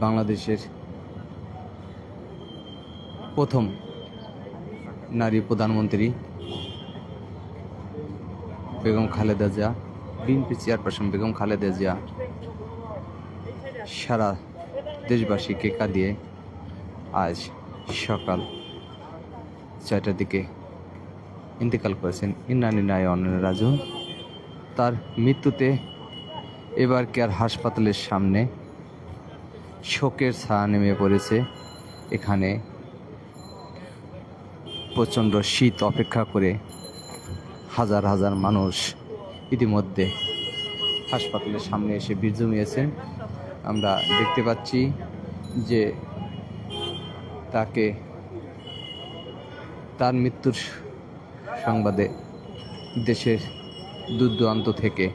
বাংলাদেশের প্রথম নারী প্রধানমন্ত্রী বেগম খালেদা জিয়া, বিএনপি চেয়ারপারসন বেগম খালেদা জিয়া সারা দেশবাসীকে কাঁদিয়ে আজ সকাল ছয়টার দিকে ইন্তেকাল করেছেন ইন্নানি নায়ন রাজু তার মৃত্যুতে এবার কেয়ার হাসপাতালের সামনে শোকের ছায়া নেমে পড়েছে। এখানে প্রচণ্ড শীত অপেক্ষা করে হাজার হাজার মানুষ ইতিমধ্যে হাসপাতালের সামনে এসে ভিড় জমিয়েছেন। আমরা দেখতে পাচ্ছি যে তাকে তার মৃত্যুর সংবাদে দেশের দূর দূরান্ত থেকে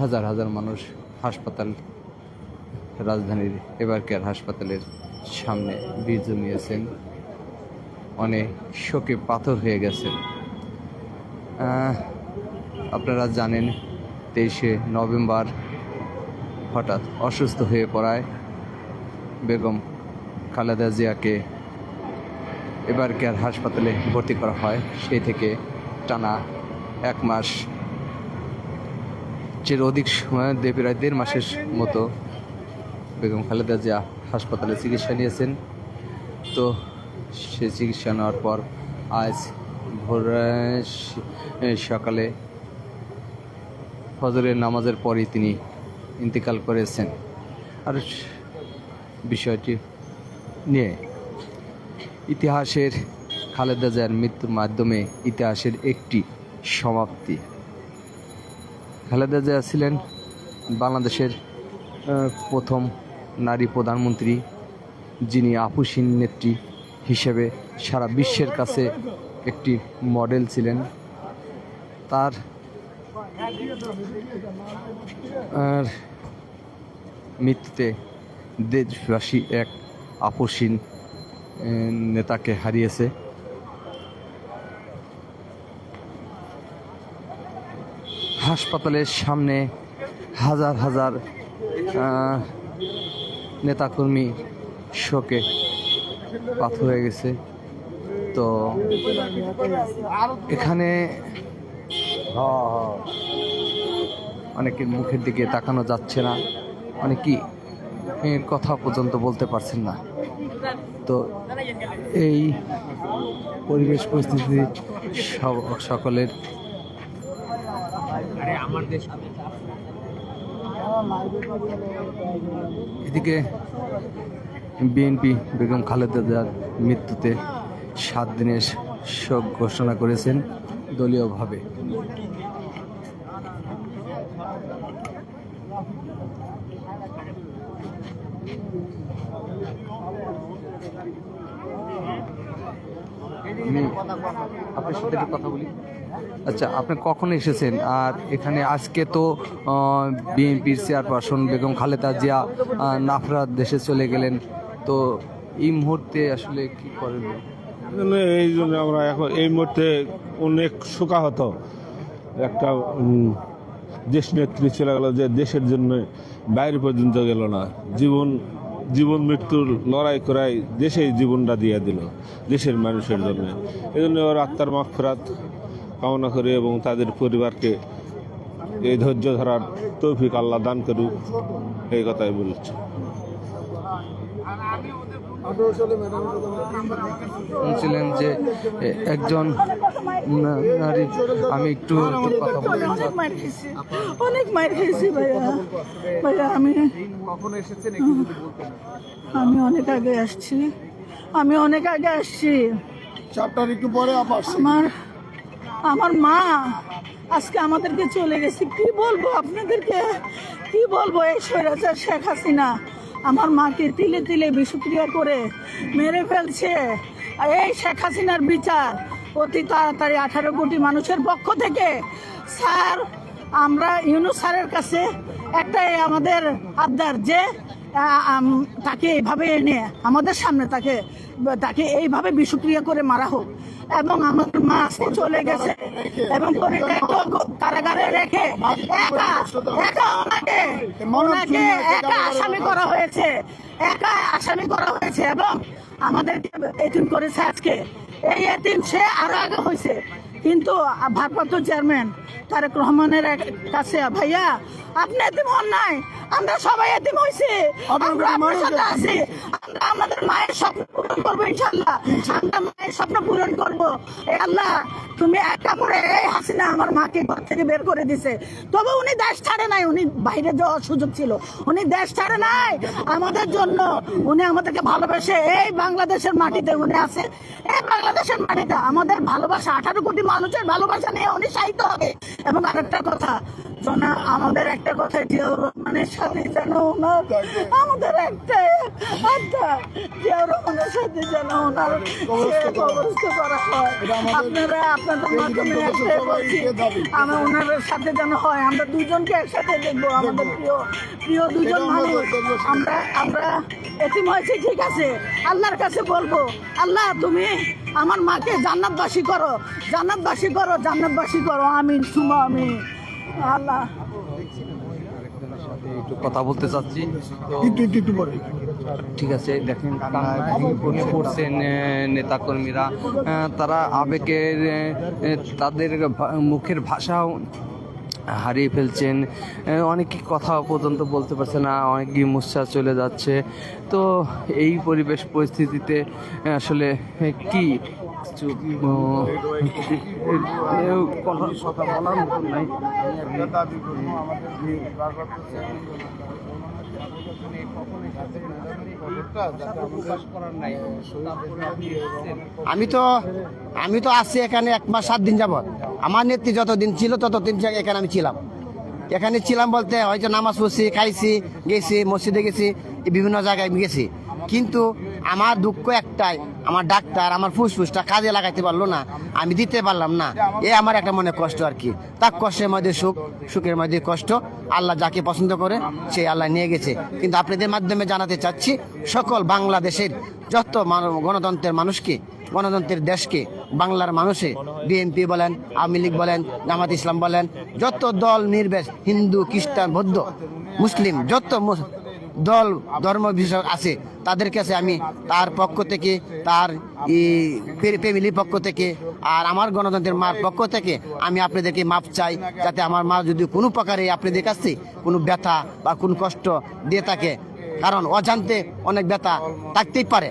হাজার হাজার মানুষ হাসপাতাল রাজধানীর এবার কেয়ার হাসপাতালের সামনে ভিড় জমিয়েছেন অনেক শোকে পাথর হয়ে গেছেন। আপনারা জানেন, তেইশে নভেম্বর হঠাৎ অসুস্থ হয়ে পড়ায় বেগম খালেদা জিয়াকে এবার কেয়ার হাসপাতালে ভর্তি করা হয়। সেই থেকে টানা এক মাস চের অধিক সময় প্রায় দেড় মাসের মতো বেগম খালেদা জিয়া হাসপাতালে চিকিৎসা নিয়েছেন। তো সে চিকিৎসা নেওয়ার পর আজ ভোর সকালে ফজরের নামাজের পরই তিনি ইন্তেকাল করেছেন। আর বিষয়টি নিয়ে ইতিহাসের খালেদা জিয়ার মৃত্যুর মাধ্যমে ইতিহাসের একটি সমাপ্তি। খালেদা জিয়া ছিলেন বাংলাদেশের প্রথম নারী প্রধানমন্ত্রী যিনি আপুসীন নেত্রী হিসেবে সারা বিশ্বের কাছে একটি মডেল ছিলেন। তার আর মৃত্যুতে দেশবাসী এক আপসীন নেতাকে হারিয়েছে। হাসপাতালের সামনে হাজার হাজার নেতাকর্মী শোকে পাথর হয়ে গেছে। তো এখানে অনেকের মুখের দিকে তাকানো যাচ্ছে না। অনেকেই কথা পর্যন্ত বলতে পারছেন না। তো এই পরিবেশ পরিস্থিতি সকলের এদিকে বিএনপি বেগম খালেদা জিয়ার মৃত্যুতে সাত দিনের শোক ঘোষণা করেছেন দলীয়ভাবে। আপনার সাথে কথা বলি। আচ্ছা আপনি কখন এসেছেন? আর এখানে আজকে তো বিএনপির চেয়ারপারসন বেগম খালেদা জিয়া নাফরা দেশে চলে গেলেন। তো এই মুহূর্তে আসলে কি করেন? এই জন্য আমরা এখন, এই মুহূর্তে অনেক শোকাহত। একটা দেশ নেত্রী চলে গেল যে দেশের জন্য বাইরে পর্যন্ত গেল না। জীবন জীবন মৃত্যুর লড়াই করাই দেশেই জীবনটা দিয়ে দিল, দেশের মানুষের জন্য। এই জন্য ওর আত্মার মাফরাত কামনা করি এবং তাদের পরিবারকে এই ধৈর্য ধরার তৌফিক আল্লাহ দান করুক এই কথাই বলছি। বলছিলেন যে একজন নারী আমি একটু কথা বলতে অনেক মার খেয়েছি ভাইয়া। ভাইয়া আমি কখন এসেছেন আমি অনেক আগে আসছি। আমি অনেক আগে আসছি। চারটার একটু পরে আবার আমার আমার মা আজকে আমাদেরকে চলে গেছে। কি বলব আপনাদেরকে? কি বলব এই স্বৈরাচার শেখ হাসিনা? আমার মাকে তিলে তিলে বিষক্রিয়া করে মেরে ফেলছে। এই শেখ হাসিনার বিচার অতি তাড়াতাড়ি আঠারো কোটি মানুষের পক্ষ থেকে। স্যার, আমরা ইউনু স্যারের কাছে একটাই আমাদের আবদার যে তাকে এইভাবে এনে আমাদের সামনে তাকে তাকে এইভাবে বিষক্রিয়া করে মারা হোক। এবং আমার মা চলে গেছে। এবং কারাগারে রেখে। একা একা একা আসামি করা হয়েছে। একা আসামি করা হয়েছে এবং আমাদেরকে এতিম করেছে আজকে। এই এতিম সে আরও আগে হয়েছে। কিন্তু ভারপ্রাপ্ত চেয়ারম্যান তারেক রহমানের কাছে ভাইয়া আপনি এতিম মন নাই। আমরা সবাই এতে হয়েছি আমরা আপনার সাথে আছি। আমরা আমাদের মায়ের স্বপ্ন পূরণ করব ইনশাল্লাহ। আমরা মায়ের স্বপ্ন পূরণ করব। আল্লাহ তুমি একা করে এই হাসিনা আমার মাকে ঘর থেকে বের করে দিছে। তবে উনি দেশ ছাড়ে নাই উনি বাইরে যাওয়ার সুযোগ ছিল। উনি দেশ ছাড়ে নাই আমাদের জন্য। উনি আমাদেরকে ভালোবেসে এই বাংলাদেশের মাটিতে উনি আছে। এই বাংলাদেশের মাটিতে আমাদের ভালোবাসা আঠারো কোটি মানুষের ভালোবাসা নিয়ে উনি সাহিত্য হবে। এবং আরেকটা কথা জনা আমাদের একটা কথা জিয়াউর রহমানের সাথে যেন ওনার আমাদের একটা আড্ডা জিয়াউর রহমানের সাথে যেন ওনার কবরস্থ করা। হয়। আপনারা আপনাদের মাধ্যমে একটাই বলছি আমরা ওনার সাথে যেন হয় আমরা দুজনকে একসাথে দেখব আমাদের প্রিয় প্রিয় দুজন মানুষ। আমরা আমরা এতিম হয়েছে ঠিক আছে। আল্লাহর কাছে বলব আল্লাহ তুমি আমার মাকে জান্নাত জান্নাতবাসী করো জান্নাত জান্নাতবাসী করো জান্নাতবাসী করো। আমিন সুমা আমিন। আল্লাহ। সাথে একটু কথা বলতে চাচ্ছি। ঠিক আছে দেখেন ভেঙে পড়ছেন নেতাকর্মীরা। তারা আবেগের তাদের মুখের ভাষাও হারিয়ে ফেলছেন। অনেকে কথা পর্যন্ত বলতে পারছে না অনেকেই মুসা চলে যাচ্ছে। তো এই পরিবেশ পরিস্থিতিতে আসলে কি আমি তো আমি তো আছি এখানে এক মাস, সাত দিন যাবত আমার নেত্রী যতদিন ছিল, ততদিন এখানে আমি ছিলাম। এখানে ছিলাম বলতে হয়তো নামাজ পড়ছি, খাইছি, গেছি, মসজিদে গেছি বিভিন্ন জায়গায় গেছি। কিন্তু আমার দুঃখ একটাই, আমার ডাক্তার, আমার ফুসফুসটা কাজে লাগাইতে পারল না, আমি দিতে পারলাম না। এ আমার একটা মনে কষ্ট আর কি। তার কষ্টের মধ্যে সুখ, সুখের মধ্যে কষ্ট। আল্লাহ যাকে পছন্দ করে সেই আল্লাহ নিয়ে গেছে। কিন্তু আপনাদের মাধ্যমে জানাতে চাচ্ছি, সকল বাংলাদেশের যত গণতন্ত্রের মানুষকে, গণতন্ত্রের দেশকে, বাংলার মানুষে বিএনপি বলেন, আওয়ামী লীগ বলেন, জামাত ইসলাম বলেন, যত দল নির্বেশ, হিন্দু, খ্রিস্টান, বৌদ্ধ, মুসলিম, যত দল, ধর্ম বিষয় আছে, তাদের কাছে আমি তার পক্ষ থেকে, তার ফ্যামিলির পক্ষ থেকে আর আমার গণতন্ত্রের মার পক্ষ থেকে আমি আপনাদেরকে মাপ চাই, যাতে আমার মা যদি কোনো প্রকারে আপনাদের কাছে কোনো ব্যথা বা কোনো কষ্ট দিয়ে থাকে। কারণ অজান্তে অনেক ব্যথা থাকতেই পারে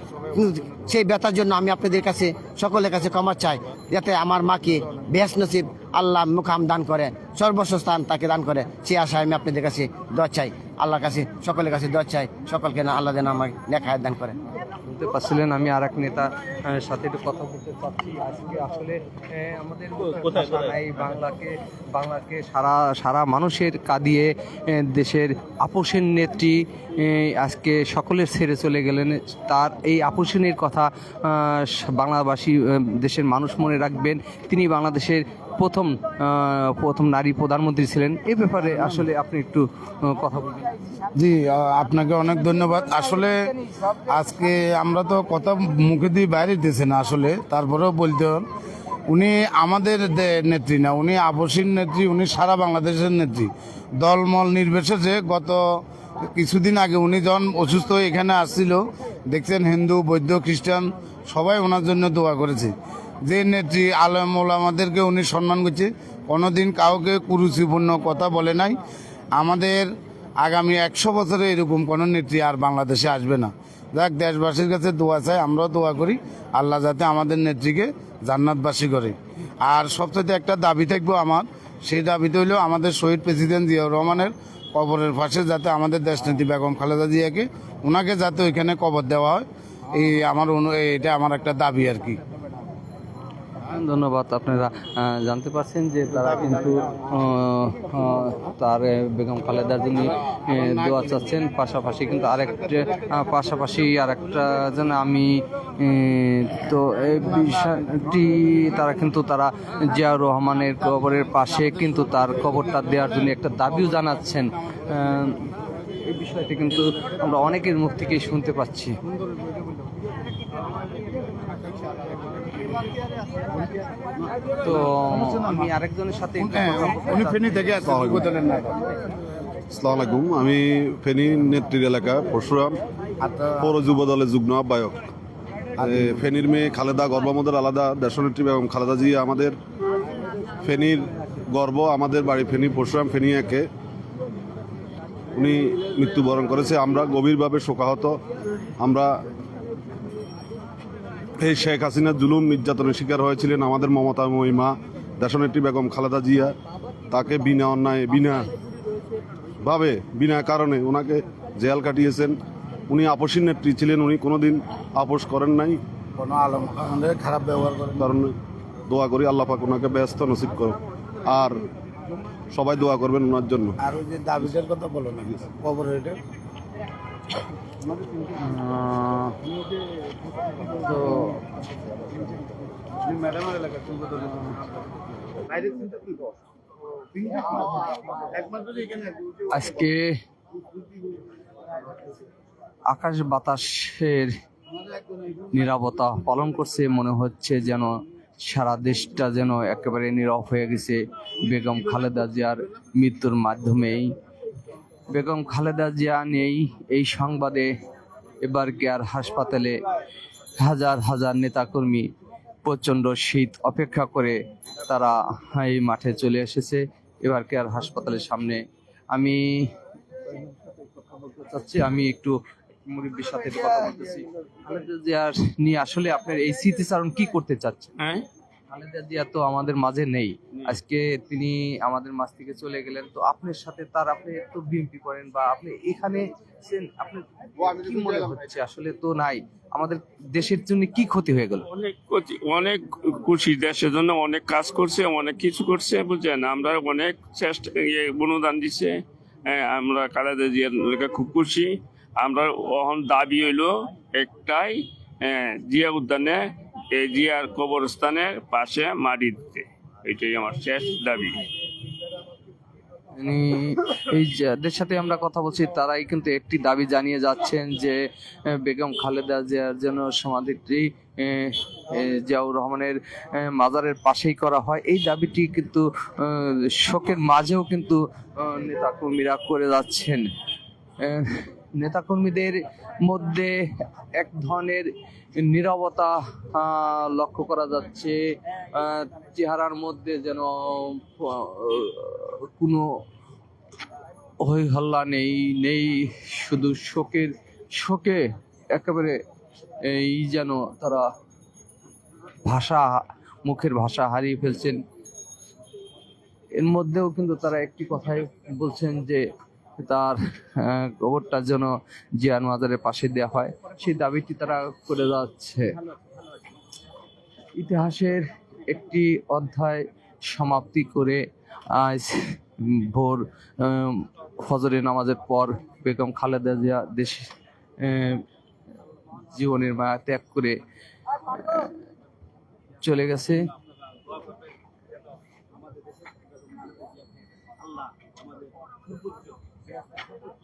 সেই ব্যথার জন্য আমি আপনাদের কাছে, সকলের কাছে ক্ষমা চাই, যাতে আমার মাকে বেশ নসিব আল্লাহ মুখাম দান করে সর্বস্ব স্থান তাকে দান করে। সেই আশায় আমি আপনাদের কাছে দোয়া চাই আল্লাহর কাছে সকলের কাছে দোয়া চাই সকলকে না আল্লাহ যেন আমাকে নেখায় দান করে। শুনতে পাচ্ছিলেন আমি আর এক নেতা সাথে একটু কথা বলতে চাচ্ছি। আজকে আসলে আমাদের নাই বাংলাকে বাংলাকে সারা সারা মানুষের কাঁদিয়ে দেশের আপোষের নেত্রী আজকে সকলের ছেড়ে চলে গেলেন। তার এই আপোষের কথা আহ, বাংলাবাসী দেশের মানুষ মনে রাখবেন। তিনি বাংলাদেশের প্রথম প্রথম নারী প্রধানমন্ত্রী ছিলেন। এ ব্যাপারে আসলে আপনি একটু কথা বলবেন। জি আপনাকে অনেক ধন্যবাদ। আসলে আজকে আমরা তো কথা মুখে দিয়ে বাইরে দিতেছি না আসলে, তারপরেও বলতে উনি আমাদের নেত্রী না, উনি আবসীর নেত্রী, উনি সারা বাংলাদেশের নেত্রী। দলমল নির্বিশেষে গত কিছুদিন আগে উনি যখন অসুস্থ হয়ে এখানে আসছিল, দেখছেন হিন্দু, বৌদ্ধ, খ্রিস্টান, সবাই ওনার জন্য দোয়া করেছে। যে নেত্রী আলম আমাদেরকে উনি সম্মান করছে, কোনোদিন কাউকে কুরুচিপূর্ণ কথা বলে নাই। আমাদের আগামী একশো বছরে এরকম কোনো নেত্রী আর বাংলাদেশে আসবে না। যাক, দেশবাসীর কাছে দোয়া চাই, আমরাও দোয়া করি, আল্লাহ যাতে আমাদের নেত্রীকে জান্নাতবাসী করে। আর সবচেয়ে একটা দাবি থাকব আমার, সেই দাবিতে হলো আমাদের শহীদ প্রেসিডেন্ট জিয়াউর রহমানের কবরের পাশে যাতে আমাদের দেশ দেশনেত্রী বেগম খালেদা জিয়াকে ওনাকে যাতে ওইখানে কবর দেওয়া হয়। এই আমার এটা আমার একটা দাবি আর কি। ধন্যবাদ, আপনারা জানতে পারছেন যে তারা কিন্তু তার বেগম খালেদার যিনি দোয়া চাচ্ছেন, পাশাপাশি কিন্তু আরেকটা পাশাপাশি আরেকটা যেন আমি তো এই বিষয়টি তারা কিন্তু তারা জিয়াউর রহমানের কবরের পাশে কিন্তু তার কবরটা দেওয়ার জন্য একটা দাবিও জানাচ্ছেন। এই বিষয়টি কিন্তু আমরা অনেকের মুখ থেকেই শুনতে পাচ্ছি। তো আমি আরেকজনের সাথে একটু হ্যাঁ, কথা বলতে উনি। ফেনী থেকে আসসালামু আলাইকুম। আমি ফেনী নেত্রীর এলাকা পরশুরাম। আচ্ছা। পৌর যুব দলের যুগ্ম আহ্বায়ক। এ, ফেনীর মেয়ে খালেদা গর্বমদের আলাদা দেশনেত্রী এবং খালেদা জি আমাদের। ফেনীর গর্ব আমাদের বাড়ি ফেনী পরশুরাম ফেনী একে। উনি মৃত্যুবরণ করেছে। আমরা গভীরভাবে শোকাহত। আমরা এই শেখ হাসিনার জুলুম নির্যাতনের শিকার হয়েছিলেন আমাদের মমতা মহিমা দেশনেত্রী বেগম খালেদা জিয়া। তাকে বিনা অন্যায় বিনা ভাবে বিনা কারণে ওনাকে জেল কাটিয়েছেন। উনি আপসীর নেত্রী ছিলেন উনি কোনোদিন আপোষ করেন নাই। কোনো আলম খারাপ ব্যবহার করেন কারণ দোয়া করি আল্লাহ পাক ওনাকে ব্যস্ত নসিব করো আর সবাই দোয়া করবেন ওনার জন্য। আর ওই যে দাবিদের কথা বলো না কবর আজকে আকাশ বাতাসের নিরাপত্তা পালন করছে, মনে হচ্ছে যেন সারা দেশটা যেন একেবারে নীরব হয়ে গেছে। বেগম খালেদা জিয়ার মৃত্যুর মাধ্যমেই বেগম খালেদা জিয়া নেই। এই সংবাদে এবার কেয়ার হাসপাতালে হাজার হাজার নেতাকর্মী প্রচণ্ড শীত অপেক্ষা করে তারা এই মাঠে চলে এসেছে। এবার কেয়ার হাসপাতালের সামনে আমি চাচ্ছি আমি একটু মুরব্বীর সাথে কথা বলতেছি। খালেদা জিয়ার নিয়ে আসলে আপনার এই স্মৃতিচারণ কি করতে চাচ্ছেন? হ্যাঁ। খালেদা জিয়া তো আমাদের মাঝে নেই। আজকে তিনি আমাদের মাছ থেকে চলে গেলেন। তো আপনার সাথে তার আপনি তো বিএনপি করেন বা আপনি এখানে কি মনে হচ্ছে? আসলে তো নাই। আমাদের দেশের জন্য কি ক্ষতি হয়ে গেল? অনেক ক্ষতি- অনেক খুশি। দেশের জন্য অনেক কাজ করছে অনেক কিছু করছে বুঝছেন? আমরা অনেক চেষ্টা ইয়ে অনুদান দিছে। হ্যাঁ, আমরা কালাদা জিয়ার খুব খুশি। আমরা অহন দাবি হইল একটাই হ্যাঁ, জিয়া উদ্যানে এই জিয়ার কবরস্থানের পাশে মাটি দিতে। এটাই আমার শেষ দাবি। এই যাদের সাথে আমরা কথা বলছি, তারাই কিন্তু একটি দাবি জানিয়ে যাচ্ছেন যে বেগম খালেদা জিয়ার যেন সমাধিটি জিয়াউর রহমানের মাজারের পাশেই করা হয়। এই দাবিটি কিন্তু শোকের মাঝেও কিন্তু নেতাকর্মীরা করে যাচ্ছেন। নেতাকর্মীদের মধ্যে এক ধরনের নীরবতা লক্ষ্য করা যাচ্ছে। চেহারার মধ্যে যেন কোনো হই হল্লা নেই নেই শুধু শোকের, শোকে একেবারে এই যেন তারা ভাষা, মুখের ভাষা হারিয়ে ফেলছেন। এর মধ্যেও কিন্তু তারা একটি কথাই বলছেন যে তার কবরটা যেন জিয়ান মাজারের পাশে দেওয়া হয়, সেই দাবিটি তারা করে যাচ্ছে। ইতিহাসের একটি অধ্যায় সমাপ্তি করে আজ ভোর ফজরের নামাজের পর বেগম খালেদা জিয়া দেশ জীবনের মায়া ত্যাগ করে চলে গেছে।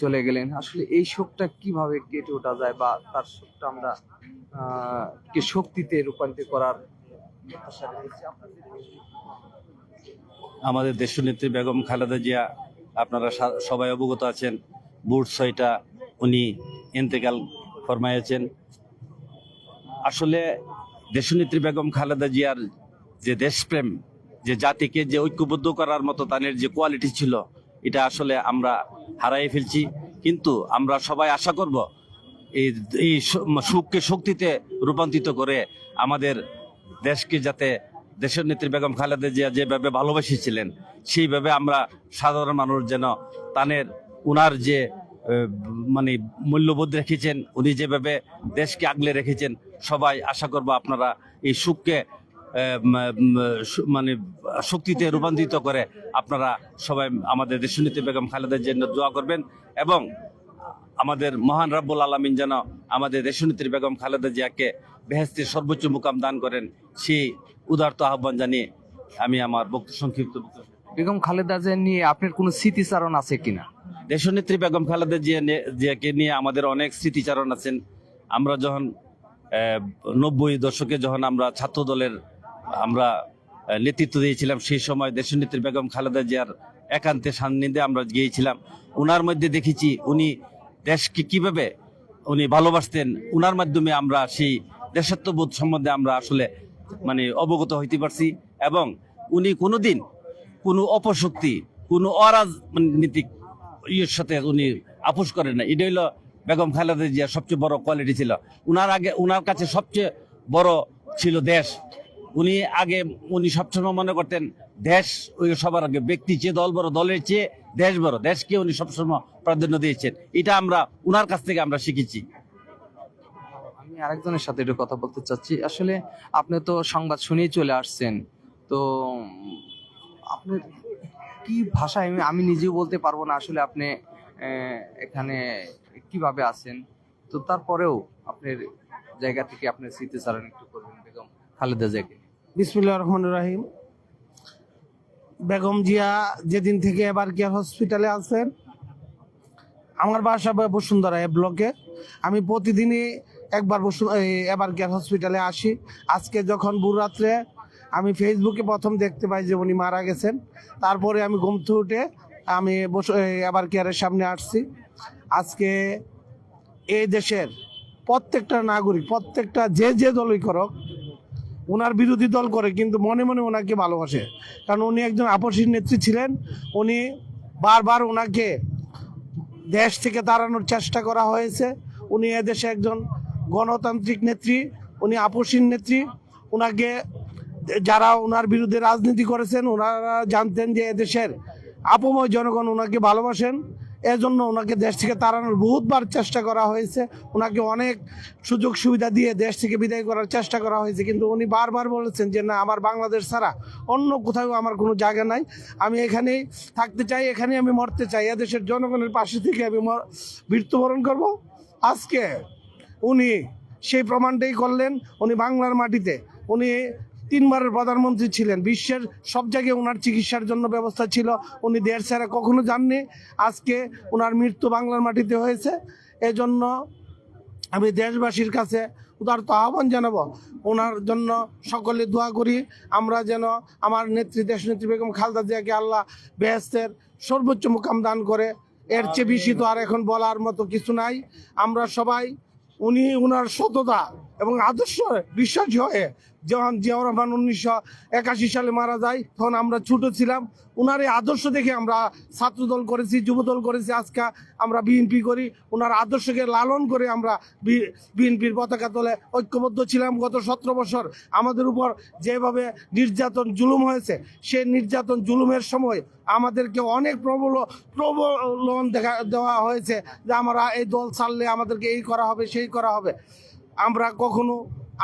চলে গেলেন। আসলে এই শোকটা কীভাবে কেটে ওঠা যায় বা তার শোকটা আমরা কে শক্তিতে রূপান্তর করার আমাদের দেশনেত্রী বেগম খালেদা জিয়া, আপনারা সবাই অবগত আছেন, বুট ছয়টা উনি ইন্তেকাল ফরমাইয়াছেন আসলে দেশনেত্রী বেগম খালেদা জিয়ার যে দেশপ্রেম, যে জাতিকে যে ঐক্যবদ্ধ করার মতো তাদের যে কোয়ালিটি ছিল এটা আসলে আমরা হারাই ফেলছি। কিন্তু আমরা সবাই আশা করব এই এই সুখকে শক্তিতে রূপান্তরিত করে আমাদের দেশকে যাতে দেশের নেত্রী বেগম খালেদা জিয়া যেভাবে ভালোবেসেছিলেন, সেইভাবে আমরা সাধারণ মানুষ যেন তানের, উনার যে মানে মূল্যবোধ রেখেছেন, উনি যেভাবে দেশকে আগলে রেখেছেন, সবাই আশা করব আপনারা এই সুখকে মানে শক্তিতে রূপান্তরিত করে আপনারা সবাই আমাদের দেশনীতি বেগম খালেদার জন্য দোয়া করবেন এবং আমাদের মহান রাব্বুল আলমিন যেন আমাদের দেশনীতির বেগম খালেদা জিয়াকে বেহেস্তের সর্বোচ্চ মুকাম দান করেন সেই উদারত আহ্বান জানিয়ে আমি আমার বক্তব্য সংক্ষিপ্ত বেগম খালেদা জিয়া নিয়ে আপনার কোনো স্মৃতিচারণ আছে কিনা? দেশনেত্রী বেগম খালেদা জিয়া জিয়াকে নিয়ে আমাদের অনেক স্মৃতিচারণ আছেন। আমরা যখন নব্বই দশকে যখন আমরা ছাত্র দলের আমরা নেতৃত্ব দিয়েছিলাম। সেই সময় দেশনেত্রী বেগম খালেদা জিয়ার একান্তে সান্নিধ্যে আমরা গিয়েছিলাম। উনার মধ্যে দেখেছি উনি দেশকে কীভাবে উনি ভালোবাসতেন, উনার মাধ্যমে আমরা সেই দেশাত্মবোধ সম্বন্ধে আমরা আসলে মানে অবগত হইতে পারছি এবং উনি কোনোদিন কোনো অপশক্তি, কোনো অরাজনীতিক ইয়ের সাথে উনি আপোষ করেন না। এটা হইল বেগম খালেদা জিয়ার সবচেয়ে বড় কোয়ালিটি ছিল। উনার আগে, উনার কাছে সবচেয়ে বড় ছিল দেশ। উনি আগে, উনি সবসময় মনে করতেন, দেশ ওই সবার আগে, ব্যক্তি চেয়ে দল বড়, দলের চেয়ে দেশ বড়, দেশকে উনি সবসময় প্রাধান্য দিয়েছেন। এটা আমরা, উনার কাছ থেকে আমরা শিখেছি। আমি আরেকজনের সাথে একটু কথা বলতে চাচ্ছি। আসলে আপনি তো সংবাদ শুনেই চলে আসছেন, তো আপনি কি ভাষায় আমি আমি নিজেও বলতে পারব না আসলে আপনি এখানে কীভাবে আছেন। তো তারপরেও আপনার জায়গা থেকে আপনার স্মৃতিচারণ একটু করবেন, বেগম খালেদা জিয়াকে। বিসমুল্লাহ রহমান রাহিম। বেগম জিয়া যেদিন থেকে এবার কেয়ার হসপিটালে আছেন, আমার বাসা বসুন্ধরা এ ব্লকে আমি প্রতিদিনই একবার বসু এবার কেয়ার হসপিটালে আসি। আজকে যখন রাত্রে আমি ফেসবুকে প্রথম দেখতে পাই যে উনি মারা গেছেন। তারপরে আমি ঘুম থেকে উঠে আমি বসু এবার কেয়ারের সামনে আসছি। আজকে এই দেশের প্রত্যেকটা নাগরিক, প্রত্যেকটা যে যে দলই করুক ওনার বিরোধী দল করে, কিন্তু মনে মনে ওনাকে ভালোবাসে। কারণ উনি একজন আপসীর নেত্রী ছিলেন, উনি বারবার ওনাকে দেশ থেকে তাড়ানোর চেষ্টা করা হয়েছে। উনি এদেশে একজন গণতান্ত্রিক নেত্রী, উনি আপসীর নেত্রী। ওনাকে যারা ওনার বিরুদ্ধে রাজনীতি করেছেন, ওনারা জানতেন যে এদেশের আপময় জনগণ ওনাকে ভালোবাসেন। এজন্য ওনাকে দেশ থেকে তাড়ানোর বহুতবার চেষ্টা করা হয়েছে। ওনাকে অনেক সুযোগ সুবিধা দিয়ে দেশ থেকে বিদায় করার চেষ্টা করা হয়েছে। কিন্তু উনি বারবার বলেছেন যে, না, আমার বাংলাদেশ ছাড়া অন্য কোথাও আমার কোনো জায়গা নাই। আমি এখানেই থাকতে চাই, এখানেই আমি মরতে চাই। এদেশের জনগণের পাশে থেকে আমি মৃত্যুবরণ করব। আজকে উনি সেই প্রমাণটাই করলেন। উনি বাংলার মাটিতে, উনি তিনবারের প্রধানমন্ত্রী ছিলেন। বিশ্বের সব জায়গায় ওনার চিকিৎসার জন্য ব্যবস্থা ছিল। উনি দেড় ছাড়া কখনো যাননি। আজকে ওনার মৃত্যু বাংলার মাটিতে হয়েছে। এজন্য আমি দেশবাসীর কাছে উদারত আহ্বান জানাব। ওনার জন্য সকলে দোয়া করি। আমরা যেন আমার নেত্রী দেশনেত্রী বেগম খালদা জিয়াকে আল্লাহ বেহেস্তের সর্বোচ্চ মুকাম দান করে। এর চেয়ে বেশি তো আর এখন বলার মতো কিছু নাই। আমরা সবাই উনি ওনার সততা। এবং আদর্শ বিশ্বাসী হয়ে। যখন জিয়াউর রহমান উনিশশো একাশি সালে মারা যায়, তখন আমরা ছোট ছিলাম। ওনার এই আদর্শ দেখে আমরা ছাত্রদল করেছি, যুবদল করেছি, আজকে আমরা বিএনপি করি। ওনার আদর্শকে লালন করে আমরা বিএনপির পতাকা তোলে ঐক্যবদ্ধ ছিলাম। গত সতেরো বছর আমাদের উপর যেভাবে নির্যাতন, জুলুম হয়েছে, সেই নির্যাতন, জুলুমের সময় আমাদেরকে অনেক প্রবল, প্রবলন দেখা, দেওয়া হয়েছে যে আমরা এই দল ছাড়লে আমাদেরকে এই করা হবে, সেই করা হবে। আমরা কখনো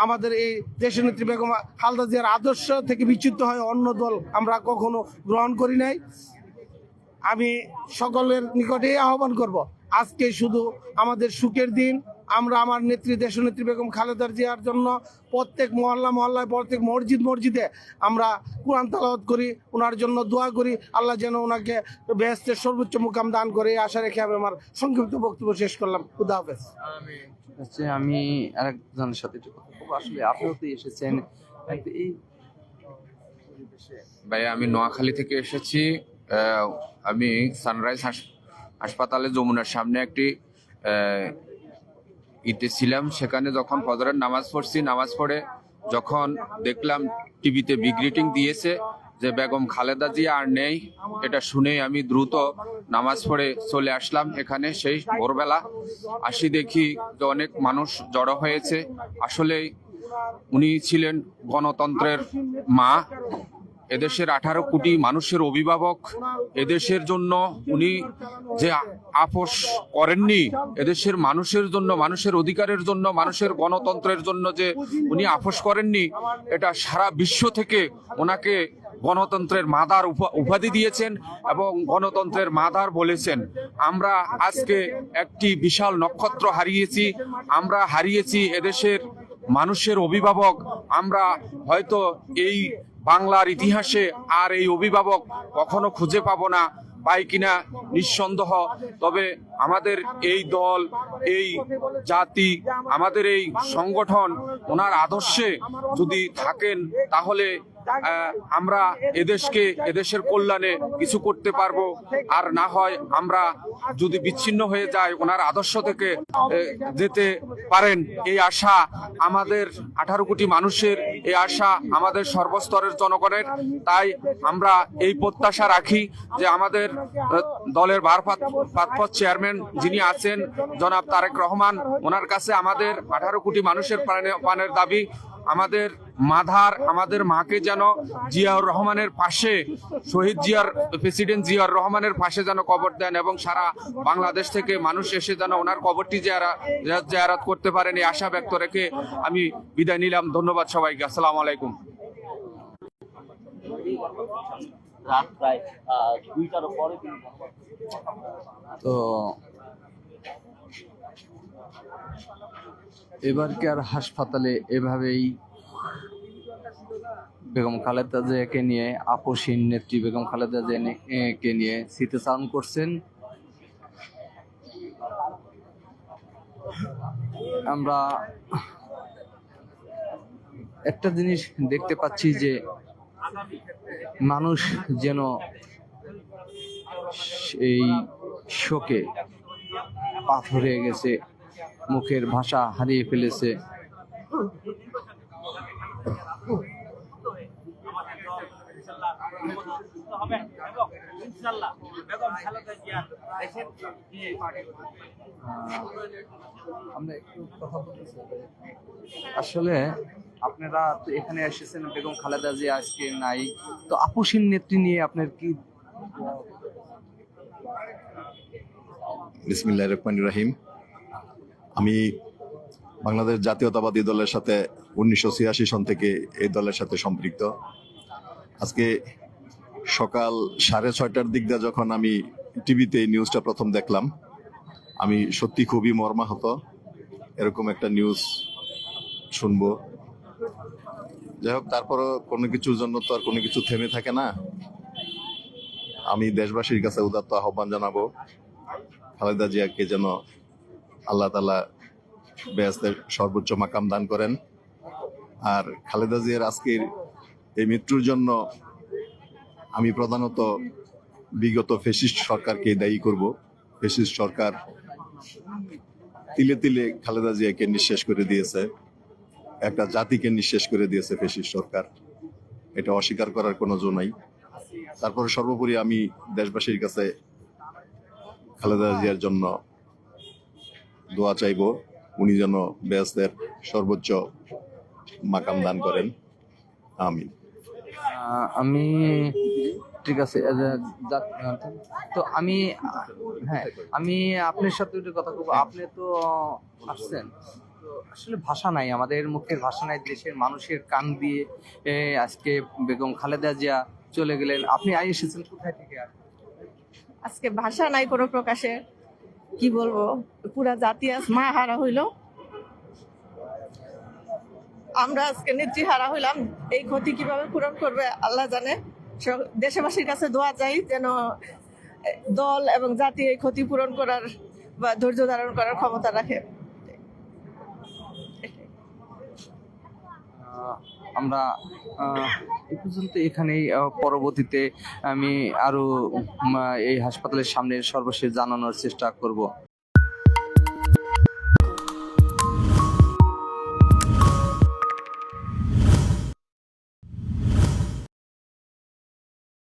আমাদের এই দেশনেত্রী বেগম খালদা জিয়ার আদর্শ থেকে বিচ্যুত হয় অন্য দল আমরা কখনো গ্রহণ করি নাই। আমি সকলের নিকটে আহ্বান করব, আজকে শুধু আমাদের সুখের দিন, আমরা আমার নেত্রী দেশনেত্রী বেগম খালেদার জিয়ার জন্য প্রত্যেক মহল্লা মহল্লায়, প্রত্যেক মসজিদ মসজিদে আমরা কোরআন তালাওয়াত করি, ওনার জন্য দোয়া করি, আল্লাহ যেন ওনাকে বেহেস্তের সর্বোচ্চ মুকাম দান করে আশা রেখে আমি আমার সংক্ষিপ্ত বক্তব্য শেষ করলাম। খুদা হাফেজ। হচ্ছে আমি আরেকজনের সাথে কথা আসলে আপনিও তো এসেছেন। এই ভাই, আমি নোয়াখালী থেকে এসেছি। আমি সানরাইজ হাস- হাসপাতালে যমুনার সামনে একটি ইতে ছিলাম। সেখানে যখন ফজরের নামাজ পড়ছি, নামাজ পড়ে যখন দেখলাম টিভিতে বিগ্রিটিং দিয়েছে যে বেগম খালেদা জিয়া আর নেই, এটা শুনেই আমি দ্রুত নামাজ পড়ে চলে আসলাম এখানে সেই ভোরবেলা। আসি দেখি যে অনেক মানুষ জড়ো হয়েছে। আসলে উনি ছিলেন গণতন্ত্রের মা। এদেশের আঠারো কোটি মানুষের অভিভাবক। এদেশের জন্য উনি যে আপোষ করেননি, এদেশের মানুষের জন্য, মানুষের অধিকারের জন্য, মানুষের গণতন্ত্রের জন্য যে উনি আপোষ করেননি, এটা সারা বিশ্ব থেকে ওনাকে গণতন্ত্রের মাদার উপা- উপাধি দিয়েছেন এবং গণতন্ত্রের মাদার বলেছেন। আমরা আজকে একটি বিশাল নক্ষত্র হারিয়েছি, আমরা হারিয়েছি এদেশের মানুষের অভিভাবক, আমরা হয়তো এই বাংলার ইতিহাসে আর এই অভিভাবক কখনো খুঁজে পাবো না, পাই কিনা নিঃসন্দেহ। তবে আমাদের এই দল, এই জাতি, আমাদের এই সংগঠন, ওনার আদর্শে যদি থাকেন, তাহলে আমরা এদেশকে, এদেশের কল্যাণে কিছু করতে পারব। আর না হয় আমরা যদি বিচ্ছিন্ন হয়ে যায় ওনার আদর্শ থেকে যেতে পারেন। এই আশা আমাদের আঠারো কোটি মানুষের, এই আশা আমাদের সর্বস্তরের জনগণের। তাই আমরা এই প্রত্যাশা রাখি যে আমাদের দলের ভারপ্রাপ্ত চেয়ারম্যান যিনি আছেন, জনাব তারেক রহমান, ওনার কাছে আমাদের আঠারো কোটি মানুষের প্রাণে- প্রাণের দাবি। আমাদের মাধার আমাদের মাকে যেন জিয়াউর রহমানের পাশে শহীদ জিয়ার প্রেসিডেন্ট জিয়াউর রহমানের পাশে যেন কবর দেন এবং সারা বাংলাদেশ থেকে মানুষ এসে যেন ওনার কবরটি জিয়ারা- জিয়ারাত করতে পারেন এই আশা ব্যক্ত রেখে আমি বিদায় নিলাম। ধন্যবাদ সবাইকে। আসসালামু আলাইকুম। রাত প্রায় দুইটার পরে তো এবারকার হাসপাতালে এভাবেই বেগম খালেদা জিয়াকে নিয়ে আপসীন নেত্রী বেগম খালেদা জিয়াকে নিয়ে স্মৃতিচারণ করছেন। আমরা একটা জিনিস দেখতে পাচ্ছি যে মানুষ যেন এই শোকে পাথর হয়ে গেছে। মুখের ভাষা হারিয়ে ফেলেছে। আসলে আপনারা তো এখানে এসেছেন, বেগম খালেদা জিয়া আজকে নাই। তো আপুসীন নেত্রী নিয়ে আপনার কি বিসমিল্লাহ রহমান রাহিম। আমি বাংলাদেশ জাতীয়তাবাদী দলের সাথে উনিশশো ছিয়াশি সন থেকে এই দলের সাথে সম্পৃক্ত। আজকে সকাল সাড়ে ছয়টার দিক দিয়ে যখন আমি টিভিতে এই নিউজটা প্রথম দেখলাম, আমি সত্যি খুবই মর্মাহত। এরকম একটা নিউজ শুনব। যাই হোক, তারপরও কোনো কিছুর জন্য তো আর কোনো কিছু থেমে থাকে না। আমি দেশবাসীর কাছে উদাত্ত আহ্বান জানাব, খালেদা জিয়াকে যেন আল্লাহ তালা বেয়াস্তের সর্বোচ্চ মাকাম দান করেন। আর খালেদা জিয়ার আজকের এই মৃত্যুর জন্য আমি প্রধানত বিগত ফেসিস্ট সরকারকে দায়ী করব। ফেসিস্ট সরকার তিলে তিলে খালেদা জিয়াকে নিঃশেষ করে দিয়েছে। একটা জাতিকে নিঃশেষ করে দিয়েছে ফেসিস্ট সরকার। এটা অস্বীকার করার কোনো জো নাই। তারপরে সর্বোপরি আমি দেশবাসীর কাছে খালেদা জিয়ার জন্য দোয়া চাইব উনি যেন বেয়াসদের সর্বোচ্চ মাকাম দান করেন। আমিন। আহ, আমি ঠিক আছে তো আমি হ্যাঁ আমি আপনার সাথে একটু কথা বলব। আপনি তো আসছেন। তো আসলে ভাষা নাই আমাদের মুখের ভাষা নাই দেশের মানুষের কান দিয়ে এ, আজকে বেগম খালেদা জিয়া চলে গেলেন। আপনি আই এসেছেন কোথায় থেকে? আর আজকে ভাষা নাই কোনো প্রকাশে কি বলব, পুরা জাতি আজ মা হারা হইল। আমরা আজকে নেত্রী হারা হইলাম। এই ক্ষতি কীভাবে পূরণ করবে, আল্লাহ জানে। দেশবাসীর কাছে দোয়া চাই যেন দল এবং জাতি এই ক্ষতি পূরণ করার বা ধৈর্য ধারণ করার ক্ষমতা রাখে। আমরা এ পর্যন্ত এখানেই পরবর্তীতে আমি আরও এই হাসপাতালের সামনে সর্বশেষ জানানোর চেষ্টা করব।